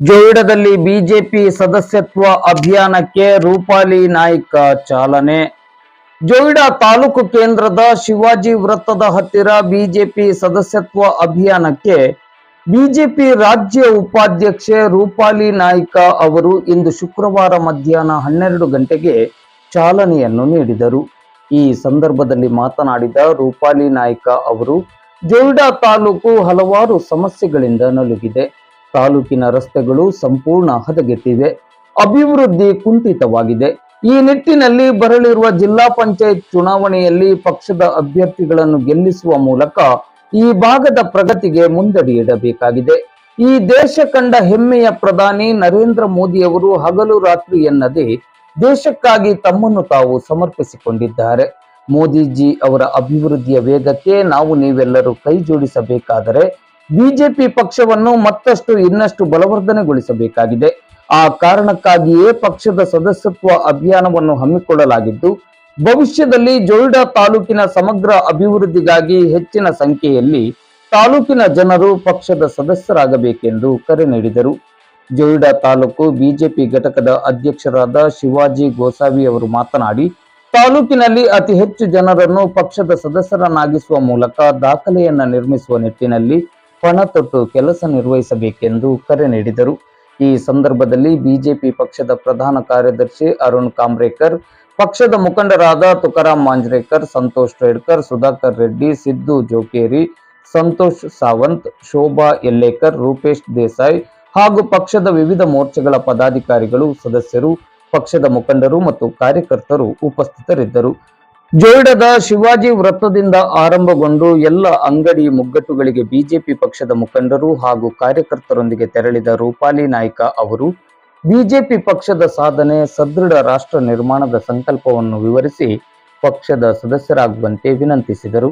ಜೋಯಿಡಾದಲ್ಲಿ BJP ಸದಸ್ಯತ್ವ ಅಭಿಯಾನಕ್ಕೆ ರೂಪಾಲಿ ನಾಯ್ಕ ಚಾಲನೆ. ಜೋಯಿಡಾ ತಾಲೂಕು ಕೇಂದ್ರದ ಶಿವಾಜಿ ವೃತ್ತದ ಹತ್ತಿರ ಬಿಜೆಪಿ ಸದಸ್ಯತ್ವ ಅಭಿಯಾನಕ್ಕೆ ಬಿಜೆಪಿ ರಾಜ್ಯ ಉಪಾಧ್ಯಕ್ಷೆ ರೂಪಾಲಿ ನಾಯ್ಕ ಅವರು ಇಂದು ಶುಕ್ರವಾರ ಮಧ್ಯಾಹ್ನ ಹನ್ನೆರಡು ಗಂಟೆಗೆ ಚಾಲನೆಯನ್ನು ನೀಡಿದರು. ಈ ಸಂದರ್ಭದಲ್ಲಿ ಮಾತನಾಡಿದ ರೂಪಾಲಿ ನಾಯ್ಕ ಅವರು, ಜೋಯಿಡಾ ತಾಲೂಕು ಹಲವಾರು ಸಮಸ್ಯೆಗಳಿಂದ ನಲುಗಿದೆ. ತಾಲೂಕಿನ ರಸ್ತೆಗಳು ಸಂಪೂರ್ಣ ಹದಗೆಟ್ಟಿವೆ. ಅಭಿವೃದ್ಧಿ ಕುಂಠಿತವಾಗಿದೆ. ಈ ನಿಟ್ಟಿನಲ್ಲಿ ಬರಲಿರುವ ಜಿಲ್ಲಾ ಪಂಚಾಯತ್ ಚುನಾವಣೆಯಲ್ಲಿ ಪಕ್ಷದ ಅಭ್ಯರ್ಥಿಗಳನ್ನು ಗೆಲ್ಲಿಸುವ ಮೂಲಕ ಈ ಭಾಗದ ಪ್ರಗತಿಗೆ ಮುಂದಡಿಯಿಡಬೇಕಾಗಿದೆ ಈ ದೇಶ ಕಂಡ ಹೆಮ್ಮೆಯ ಪ್ರಧಾನಿ ನರೇಂದ್ರ ಮೋದಿಯವರು ಹಗಲು ರಾತ್ರಿ ಎನ್ನದೆ ದೇಶಕ್ಕಾಗಿ ತಮ್ಮನ್ನು ತಾವು ಸಮರ್ಪಿಸಿಕೊಂಡಿದ್ದಾರೆ. ಮೋದಿಜಿ ಅವರ ಅಭಿವೃದ್ಧಿಯ ವೇಗಕ್ಕೆ ನಾವು ನೀವೆಲ್ಲರೂ ಕೈ ಜೋಡಿಸಬೇಕಾದರೆ ಬಿಜೆಪಿ ಪಕ್ಷವನ್ನು ಮತ್ತಷ್ಟು ಇನ್ನಷ್ಟು ಬಲವರ್ಧನೆಗೊಳಿಸಬೇಕಾಗಿದೆ. ಆ ಕಾರಣಕ್ಕಾಗಿಯೇ ಪಕ್ಷದ ಸದಸ್ಯತ್ವ ಅಭಿಯಾನವನ್ನು ಹಮ್ಮಿಕೊಳ್ಳಲಾಗಿದ್ದು, ಭವಿಷ್ಯದಲ್ಲಿ ಜೋಯಿಡಾ ತಾಲೂಕಿನ ಸಮಗ್ರ ಅಭಿವೃದ್ಧಿಗಾಗಿ ಹೆಚ್ಚಿನ ಸಂಖ್ಯೆಯಲ್ಲಿ ತಾಲೂಕಿನ ಜನರು ಪಕ್ಷದ ಸದಸ್ಯರಾಗಬೇಕೆಂದು ಕರೆ ನೀಡಿದರು. ಜೋಯಿಡಾ ತಾಲೂಕು ಬಿಜೆಪಿ ಘಟಕದ ಅಧ್ಯಕ್ಷರಾದ ಶಿವಾಜಿ ಗೋಸಾವಿ ಅವರು ಮಾತನಾಡಿ, ತಾಲೂಕಿನಲ್ಲಿ ಅತಿ ಹೆಚ್ಚು ಜನರನ್ನು ಪಕ್ಷದ ಸದಸ್ಯರನ್ನಾಗಿಸುವ ಮೂಲಕ ದಾಖಲೆಯನ್ನ ನಿರ್ಮಿಸುವ ನಿಟ್ಟಿನಲ್ಲಿ ಪಣ ತೊಟ್ಟು ಕೆಲಸ ನಿರ್ವಹಿಸಬೇಕೆಂದು ಕರೆ ನೀಡಿದರು. ಈ ಸಂದರ್ಭದಲ್ಲಿ ಬಿಜೆಪಿ ಪಕ್ಷದ ಪ್ರಧಾನ ಕಾರ್ಯದರ್ಶಿ ಅರುಣ್ ಕಾಮ್ರೇಕರ್, ಪಕ್ಷದ ಮುಖಂಡರಾದ ತುಕಾರಾಂ ಮಾಂಜ್ರೇಕರ್, ಸಂತೋಷ್ ರೇಡ್ಕರ್, ಸುಧಾಕರ್ ರೆಡ್ಡಿ, ಸಿದ್ದು ಜೋಕೇರಿ, ಸಂತೋಷ್ ಸಾವಂತ್, ಶೋಭಾ ಯಲ್ಲೇಕರ್, ರೂಪೇಶ್ ದೇಸಾಯಿ ಹಾಗೂ ಪಕ್ಷದ ವಿವಿಧ ಮೋರ್ಚೆಗಳ ಪದಾಧಿಕಾರಿಗಳು, ಸದಸ್ಯರು, ಪಕ್ಷದ ಮುಖಂಡರು ಮತ್ತು ಕಾರ್ಯಕರ್ತರು ಉಪಸ್ಥಿತರಿದ್ದರು. ಜೋಯಿಡಾದ ಶಿವಾಜಿ ವೃತ್ತದಿಂದ ಆರಂಭಗೊಂಡು ಎಲ್ಲ ಅಂಗಡಿ ಮುಗ್ಗಟ್ಟುಗಳಿಗೆ ಬಿಜೆಪಿ ಪಕ್ಷದ ಮುಖಂಡರು ಹಾಗೂ ಕಾರ್ಯಕರ್ತರೊಂದಿಗೆ ತೆರಳಿದ ರೂಪಾಲಿ ನಾಯ್ಕ ಅವರು, ಬಿಜೆಪಿ ಪಕ್ಷದ ಸಾಧನೆ ಸದೃಢ ರಾಷ್ಟ್ರ ನಿರ್ಮಾಣದ ಸಂಕಲ್ಪವನ್ನು ವಿವರಿಸಿ ಪಕ್ಷದ ಸದಸ್ಯರಾಗುವಂತೆ ವಿನಂತಿಸಿದರು.